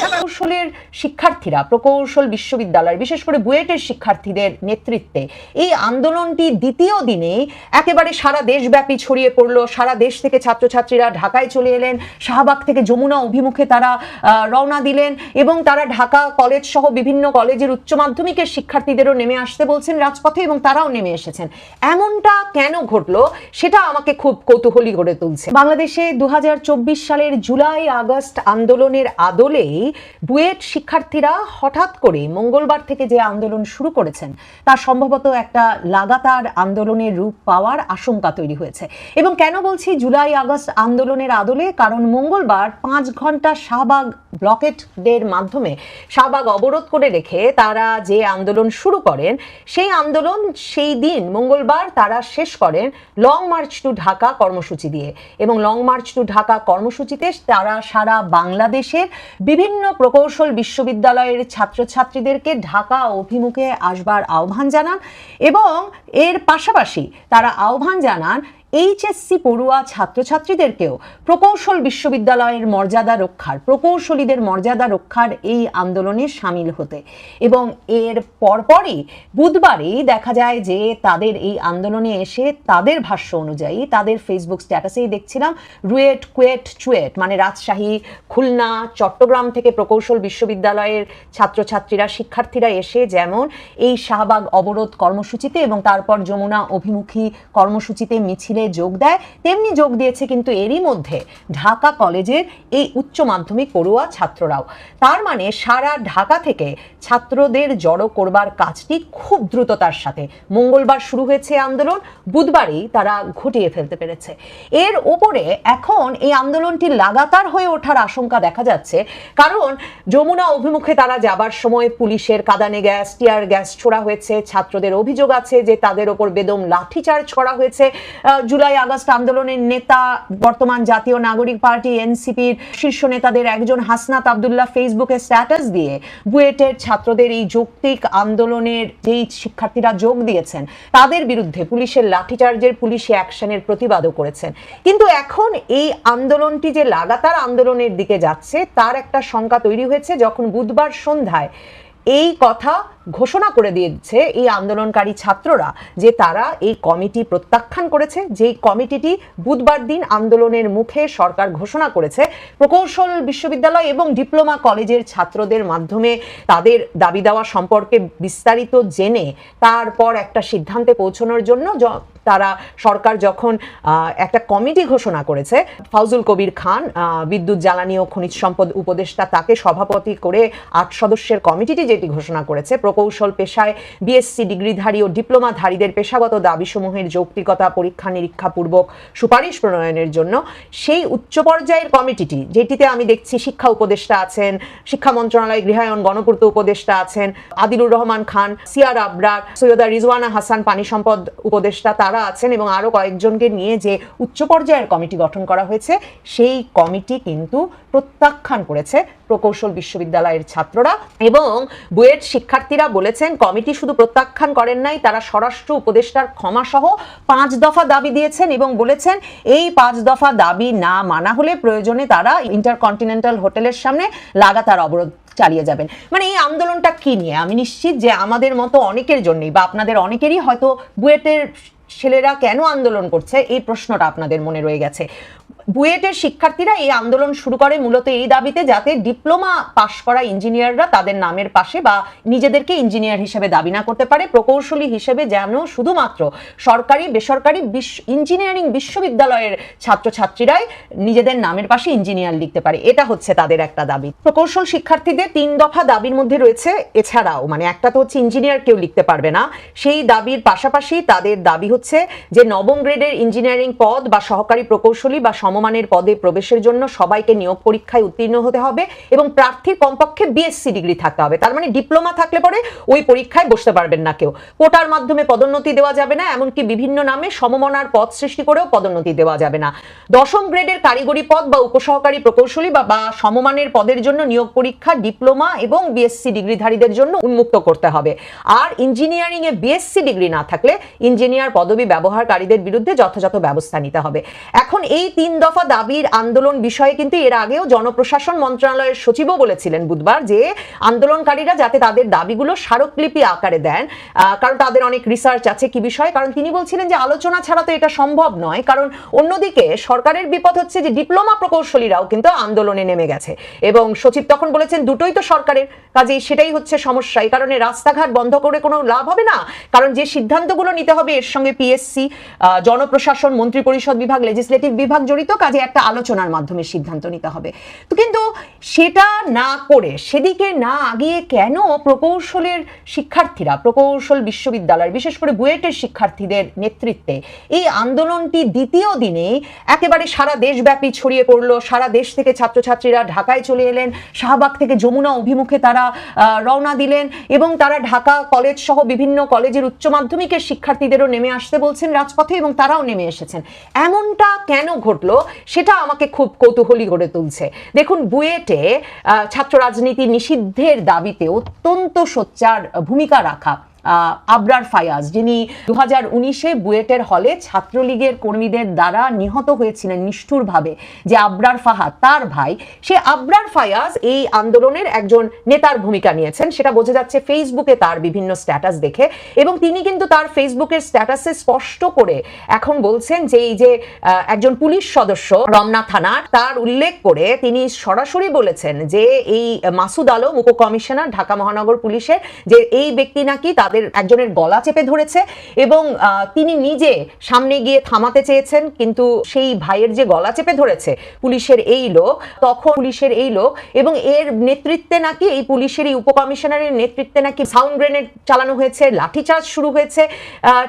প্রকৌশলের শিক্ষার্থীরা প্রকৌশল বিশ্ববিদ্যালয় বিশেষ করে বুয়েটের শিক্ষার্থীদের নেতৃত্বে এই আন্দোলনটি দ্বিতীয় দিনে একেবারে সারা দেশব্যাপী ছড়িয়ে পড়ল। সারা দেশ থেকে ছাত্রছাত্রীরা ঢাকায় চলে এলেন। শাহবাগ থেকে যমুনা অভিমুখে তারা রওনা দিলেন এবং তারা ঢাকা কলেজ সহ বিভিন্ন কলেজের উচ্চ মাধ্যমিকের শিক্ষার্থীদেরও নেমে আসতে বলছেন রাজপথে এবং তারাও নেমে এসেছেন। এমনটা কেন ঘটলো সেটা আমাকে খুব কৌতূহলী করে তুলছে। বাংলাদেশে দু হাজার চব্বিশ সালের জুলাই আগস্ট আন্দোলনের আদলেই বুয়েট শিক্ষার্থীরা হঠাৎ করে মঙ্গলবার থেকে যে আন্দোলন শুরু করেছেন, তা সম্ভবত একটা লাগাতার আন্দোলনের রূপ পাওয়ার আশঙ্কা তৈরি হয়েছে। এবং কেন বলছি জুলাই আগস্ট আন্দোলনের আদলে? কারণ মঙ্গলবার পাঁচ ঘণ্টা শাহবাগ ব্লকেটের মাধ্যমে শাহবাগ অবরোধ করে রেখে তারা যে আন্দোলন শুরু করেন, সেই আন্দোলন সেই দিন মঙ্গলবার তারা শেষ করেন লং মার্চ টু ঢাকা কর্মসূচি দিয়ে। এবং লং মার্চ টু ঢাকা কর্মসূচিতে তারা সারা বাংলাদেশের বিভিন্ন প্রকৌশল বিশ্ববিদ্যালয়ের ছাত্রছাত্রীদেরকে ঢাকা অভিমুখে আসবার আহ্বান জানান এবং এর পাশাপাশি তারা আহ্বান জানান এইচএসসি পড়ুয়া ছাত্রছাত্রীদেরকেও প্রকৌশল বিশ্ববিদ্যালয়ের মর্যাদা রক্ষার, প্রকৌশলীদের মর্যাদা রক্ষার এই আন্দোলনে সামিল হতে। এবং এর পরপরই বুধবারই দেখা যায় যে তাদের এই আন্দোলনে এসে তাদের ভাষ্য অনুযায়ী তাদের ফেসবুক স্ট্যাটাসেই দেখছিলাম, রুয়েট কুয়েট চুয়েট মানে রাজশাহী, খুলনা, চট্টগ্রাম থেকে প্রকৌশল বিশ্ববিদ্যালয়ের ছাত্রছাত্রীরা, শিক্ষার্থীরা এসে যেমন এই শাহবাগ অবরোধ কর্মসূচিতে এবং তারপর যমুনা অভিমুখী কর্মসূচিতে মিছিলে যোগ দেয়, তেমনি যোগ দিয়েছে কিন্তু এরই মধ্যে ঢাকা কলেজের এই উচ্চ মাধ্যমিক পড়ুয়া ছাত্ররাও। তার মানে সারা ঢাকা থেকে ছাত্রদের জড়ো করবার কাজটি খুব দ্রুততার সাথে। মঙ্গলবার শুরু হয়েছে আন্দোলন, বুধবারই তারা ঘটিয়ে ফেলতে পেরেছে। এর ওপরে এখন এই আন্দোলনটি লাগাতার হয়ে ওঠার আশঙ্কা দেখা যাচ্ছে, কারণ যমুনা অভিমুখে তারা যাবার সময় পুলিশের কাদানে গ্যাস, টিয়ার গ্যাস ছোড়া হয়েছে, ছাত্রদের অভিযোগ আছে যে তাদের ওপর বেদম লাঠিচার্জ করা হয়েছে। জুলাই আগস্ট আন্দোলনের নেতা, বর্তমান জাতীয় নাগরিক পার্টি, এনসিপির শীর্ষ নেতাদের একজন হাসনাত আবদুল্লাহ ফেসবুকে স্ট্যাটাস দিয়ে বুয়েটের ছাত্রদের এই যৌক্তিক আন্দোলনের যেই শিক্ষার্থীরা যোগ দিয়েছেন, তাদের বিরুদ্ধে পুলিশের লাঠিচার্জের পুলিশি অ্যাকশনের প্রতিবাদও করেছেন। কিন্তু এখন এই আন্দোলনটি যে লাগাতার আন্দোলনের দিকে যাচ্ছে, তার একটা শঙ্কা তৈরি হয়েছে যখন বুধবার সন্ধ্যায় এই কথা ঘোষণা করে দিয়েছে এই আন্দোলনকারী ছাত্ররা যে তারা এই কমিটি প্রত্যাখ্যান করেছে, যেই কমিটিটি বুধবার দিন আন্দোলনের মুখে সরকার ঘোষণা করেছে। প্রকৌশল বিশ্ববিদ্যালয় এবং ডিপ্লোমা কলেজের ছাত্রদের মাধ্যমে তাদের দাবি দেওয়া সম্পর্কে বিস্তারিত জেনে তারপর একটা সিদ্ধান্তে পৌঁছানোর জন্য তারা সরকার যখন একটা কমিটি ঘোষণা করেছে, ফাউজুল কবির খান বিদ্যুৎ জ্বালানি ও খনিজ সম্পদ উপদেষ্টা তাকে সভাপতি করে আট সদস্যের কমিটিটি যেটি ঘোষণা করেছে প্রকৌশল পেশায় বিএসসি ডিগ্রিধারী ও ডিপ্লোমাধারীদের পেশাগত দাবিসমূহের যৌক্তিকতা, পরীক্ষা নিরীক্ষা পূর্বক সুপারিশ প্রণয়নের জন্য সেই উচ্চ পর্যায়ের কমিটিটি, যেটিতে আমি দেখছি শিক্ষা উপদেষ্টা আছেন, শিক্ষা মন্ত্রণালয় গৃহায়ন গণপূর্ত উপদেষ্টা আছেন, আদিলুর রহমান খান, সিয়ার আবরার, সৈয়দা রিজওয়ানা হাসান, পানি সম্পদ উপদেষ্টা তারা আছেন এবং আরও কয়েকজনকে নিয়ে যে উচ্চ পর্যায়ের কমিটি গঠন করা হয়েছে, সেই কমিটি কিন্তু প্রত্যাখ্যান করেছে প্রকৌশল বিশ্ববিদ্যালয়ের ছাত্ররা এবং বুয়েট শিক্ষার্থীরা বলেছেন, কমিটি শুধু প্রত্যাখ্যান করেন নাই, তারা স্বরাষ্ট্র উপদেষ্টার ক্ষমা সহ পাঁচ দফা দাবি দিয়েছেন এবং বলেছেন, এই পাঁচ দফা দাবি না মানা হলে প্রয়োজনে তারা ইন্টারকন্টিনেন্টাল হোটেলের সামনে লাগাতার অবরোধ চালিয়ে যাবেন। মানে এই আন্দোলনটা কি নিয়ে? আমি নিশ্চিত যে আমাদের মতো অনেকের জন্যই বা আপনাদের অনেকেরই হয়তো বুয়েটের ছেলেরা কেন আন্দোলন করছে, এই প্রশ্নটা আপনাদের মনে রয়ে গেছে। বুয়েটের শিক্ষার্থীরা এই আন্দোলন শুরু করে মূলত এই দাবিতে যাতে ডিপ্লোমা পাশ করা ইঞ্জিনিয়াররা তাদের নামের পাশে বা নিজেদেরকে ইঞ্জিনিয়ার হিসেবে দাবি না করতে পারে। প্রকৌশলী হিসেবে যেন শুধুমাত্র সরকারি, বেসরকারি ইঞ্জিনিয়ারিং বিশ্ববিদ্যালয়ের ছাত্রছাত্রীরাই নিজেদের নামের পাশে ইঞ্জিনিয়ার লিখতে পারে। এটা হচ্ছে তাদের একটা দাবি। প্রকৌশল শিক্ষার্থীদের তিন দফা দাবির মধ্যে রয়েছে। এছাড়াও মানে একটা তো হচ্ছে ইঞ্জিনিয়ার কেউ লিখতে পারবে না। সেই দাবির পাশাপাশি তাদের দাবি হচ্ছে যে নবম গ্রেডের ইঞ্জিনিয়ারিং পদ বা সহকারী প্রকৌশলী বা সমমানের পদে প্রবেশের জন্য সবাইকে নিয়োগ পরীক্ষায় উত্তীর্ণ হতে হবে এবং প্রার্থীর কমপক্ষে বিএসসি ডিগ্রি থাকতে হবে। তার মানে ডিপ্লোমা থাকলে পরে ওই পরীক্ষায় বসতে পারবেন না কেউ। কোটার মাধ্যমে পদোন্নতি দেওয়া যাবে না, এমনকি বিভিন্ন নামে সমমনার পদ সৃষ্টি করেও পদোন্নতি দেওয়া যাবে না। দশম গ্রেডের কারিগরি পদ বা উপসহকারী প্রকৌশলী বা বা সমমানের পদের জন্য নিয়োগ পরীক্ষা ডিপ্লোমা এবং বিএসসি ডিগ্রিধারীদের জন্য উন্মুক্ত করতে হবে। আর ইঞ্জিনিয়ারিং এ বিএসসি ডিগ্রি না থাকলে ইঞ্জিনিয়ার পদবি ব্যবহারকারীদের বিরুদ্ধে যথাযথ ব্যবস্থা নিতে হবে। এখন এই তিন দফা দাবির আন্দোলন বিষয়ে কিন্তু এর আগেও জনপ্রশাসন মন্ত্রণালয়ের সচিবও বলেছিলেন বুধবার যে আন্দোলনকারীরা যাতে তাদের দাবিগুলো স্মারকলিপি আকারে দেন কারণ তাদের অনেক রিসার্চ আছে কি বিষয়ে, কারণ তিনি বলছিলেন যে আলোচনা ছাড়া তো এটা সম্ভব নয়, কারণ অন্যদিকে সরকারের বিপদ হচ্ছে যে ডিপ্লোমা প্রকৌশলীরাও কিন্তু আন্দোলনে নেমে গেছে। এবং সচিব তখন বলেছেন, দুটোই তো সরকারের, কাজেই সেটাই হচ্ছে সমস্যা। এই কারণে রাস্তাঘাট বন্ধ করে কোনো লাভ হবে না, কারণ যে সিদ্ধান্তগুলো নিতে হবে এর সঙ্গে পিএসসি জনপ্রশাসন মন্ত্রী পরিষদ বিভাগ লেজিসলেটিভ বিভাগ জড়িত কাজে একটা আলোচনার মাধ্যমে সিদ্ধান্ত নিতে হবে। তো কিন্তু সেটা না করে, সেদিকে না আগিয়ে কেন প্রকৌশলের শিক্ষার্থীরা, প্রকৌশল বিশ্ববিদ্যালয় বিশেষ করে বুয়েটের শিক্ষার্থীদের নেতৃত্বে এই আন্দোলনটি দ্বিতীয় দিনে একেবারে সারা দেশব্যাপী ছড়িয়ে পড়ল। সারা দেশ থেকে ছাত্রছাত্রীরা ঢাকায় চলে এলেন, শাহবাগ থেকে যমুনা অভিমুখে তারা রওনা দিলেন এবং তারা ঢাকা কলেজ সহ বিভিন্ন কলেজের উচ্চ মাধ্যমিকের শিক্ষার্থীদেরও নেমে আসতে বলছেন রাজপথে এবং তারাও নেমে এসেছেন। এমনটা কেন ঘটলো? সেটা আমাকে খুব কৌতূহলী করে তুলছে। দেখুন, বুয়েটে ছাত্র রাজনীতি নিষিদ্ধের দাবিতে অত্যন্ত সোচ্চার ভূমিকা রাখা আবরার ফায়াজ, যিনি দু হাজার উনিশে বুয়েটের হলে ছাত্রলীগের কর্মীদের দ্বারা নিহত হয়েছিলেন নিষ্ঠুরভাবে যে আবরার ফাহাদ, তার ভাই। সে আবরার ফায়াজ এই আন্দোলনের একজন নেতার ভূমিকা নিয়েছেন, সেটা বোঝা যাচ্ছে ফেসবুকে তার বিভিন্ন স্ট্যাটাস দেখে। এবং তিনি কিন্তু তার ফেসবুকের স্ট্যাটাসে স্পষ্ট করে এখন বলছেন যে এই যে একজন পুলিশ সদস্য রমনা থানার, তার উল্লেখ করে তিনি সরাসরি বলেছেন যে এই মাসুদ আলম উপকমিশনার ঢাকা মহানগর পুলিশের যে এই ব্যক্তি নাকি তাদের একজনের গলা চেপে ধরেছে এবং তিনি নিজে সামনে গিয়ে থামাতে চেয়েছেন, কিন্তু সেই ভাইয়ের যে গলা চেপে ধরেছে পুলিশের এই লোক, তখন পুলিশের এই লোক এবং এর নেতৃত্বে নাকি এই পুলিশের এই উপকমিশনারের নেতৃত্বে নাকি সাউন্ড গ্রেনেড চালানো হয়েছে, লাঠিচার্জ শুরু হয়েছে।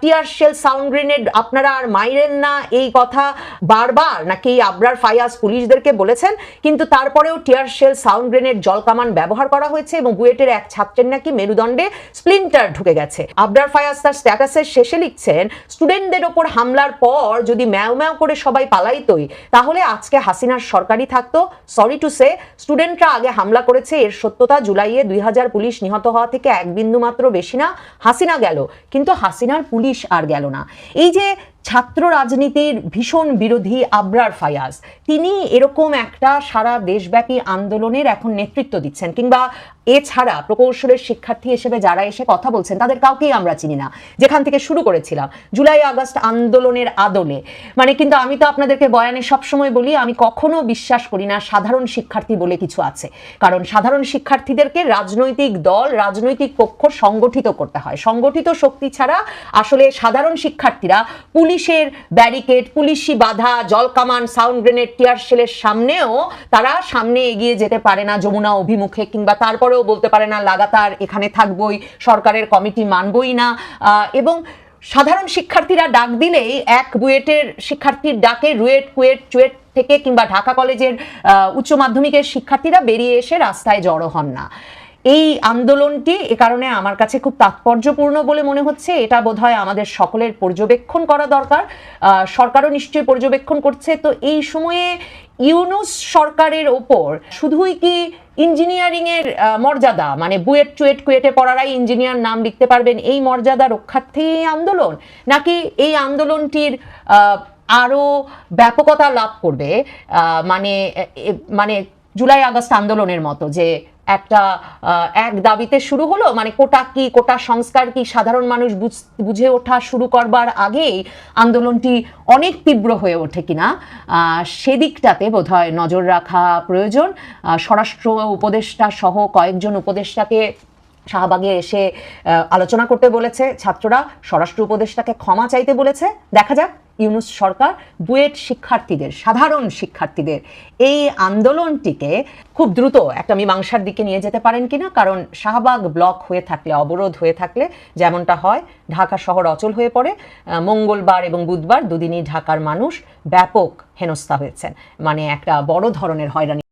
টিয়ার শেল সাউন্ড গ্রেনেড আপনারা আর মাইরেন না এই কথা বারবার নাকি আবরার ফায়াজ পুলিশদেরকে বলেছেন, কিন্তু তারপরেও টিয়ার শেল সাউন্ড গ্রেনেড জল কামান ব্যবহার করা হয়েছে এবং বুয়েটের এক ছাত্রের নাকি মেরুদণ্ডে স্প্লিন্টার ঢুকে গেছে। আবরার ফায়াজ তার স্ট্যাটাসের শেষে লিখছেন স্টুডেন্টদের ওপর হামলার পর যদি ম্যাও ম্যাও করে সবাই পালাইতই, তাহলে আজকে হাসিনার সরকারই থাকতো। সরি টু সে স্টুডেন্টরা আগে হামলা করেছে, এর সত্যতা জুলাইয়ে দুই হাজার পুলিশ নিহত হওয়া থেকে এক বিন্দু মাত্র বেশি না, হাসিনা গেল। কিন্তু হাসিনার পুলিশ আর গেল না। এই যে ছাত্র রাজনীতির ভীষণ বিরোধী আবরার ফায়াজ। তিনি এরকম একটা সারা দেশব্যাপী আন্দোলনের এখন নেতৃত্ব দিচ্ছেন। কিংবা এছাড়া প্রকৌশলের শিক্ষার্থী হিসেবে যারা এসে কথা বলছেন, তাদের কাউকেই আমরা চিনি না। যেখান থেকে শুরু করেছিলাম, জুলাই আগস্ট আন্দোলনের আদলে। মানে কিন্তু আমি তো আপনাদেরকে বয়ানে সবসময় বলি, আমি কখনো বিশ্বাস করি না সাধারণ শিক্ষার্থী বলে কিছু আছে। কারণ সাধারণ শিক্ষার্থীদেরকে রাজনৈতিক দল, রাজনৈতিক পক্ষ সংগঠিত করতে হয়। সংগঠিত শক্তি ছাড়া আসলে সাধারণ শিক্ষার্থীরা পুলিশের ব্যারিকেড, পুলিশি বাধা জলকামান সাউন্ড গ্রেনেড, টিয়ার শেলের সামনেও তারা সামনে এগিয়ে যেতে পারে না যমুনা অভিমুখে, কিংবা তারপরেও বলতে পারে না, লাগাতার এখানে থাকবই, সরকারের কমিটি মানবই না। এবং সাধারণ শিক্ষার্থীরা ডাক দিলেই এক বুয়েটের শিক্ষার্থীর ডাকে রুয়েট, কুয়েট, চুয়েট থেকে কিংবা ঢাকা কলেজের উচ্চ মাধ্যমিকের শিক্ষার্থীরা বেরিয়ে এসে রাস্তায় জড়ো হন না। এই আন্দোলনটি এ কারণে আমার কাছে খুব তাৎপর্যপূর্ণ বলে মনে হচ্ছে। এটা বোধহয় আমাদের সকলের পর্যবেক্ষণ করা দরকার। সরকারও নিশ্চয়ই পর্যবেক্ষণ করছে। তো এই সময়ে ইউনুস সরকারের ওপর শুধুই কি ইঞ্জিনিয়ারিং এর মর্যাদা মানে বুয়েট চুয়েট কুয়েটে পড়ারাই ইঞ্জিনিয়ার নাম লিখতে পারবেন এই মর্যাদা রক্ষার্থেই এই আন্দোলন? নাকি এই আন্দোলনটির আহ, আরও ব্যাপকতা লাভ করবে? মানে মানে জুলাই আগস্ট আন্দোলনের মতো যে একটা এক দাবিতে শুরু হলো? মানে কোটা কি, কোটা সংস্কার কি সাধারণ মানুষ বুঝ- ওঠা শুরু করবার আগেই আন্দোলনটি অনেক তীব্র হয়ে ওঠে কিনা? সেদিকটাতে বোধহয় নজর রাখা প্রয়োজন। স্বরাষ্ট্র উপদেষ্টা সহ কয়েকজন উপদেষ্টাকে শাহবাগে এসে আলোচনা করতে বলেছে। ছাত্ররা স্বরাষ্ট্র উপদেষ্টাকে ক্ষমা চাইতে বলেছে। দেখা যাক, ইউনুস সরকার বুয়েট শিক্ষার্থীদের, সাধারণ শিক্ষার্থীদের এই আন্দোলনটিকে খুব দ্রুত একটা মীমাংসার দিকে নিয়ে যেতে পারেন কিনা? কারণ শাহবাগ ব্লক হয়ে থাকলে, অবরোধ হয়ে থাকলে যেমনটা হয়, ঢাকা শহর অচল হয়ে পড়ে। মঙ্গলবার এবং বুধবার দুদিনই ঢাকার মানুষ ব্যাপক হেনস্থা হয়েছেন। মানে একটা বড় ধরনের হয়রানি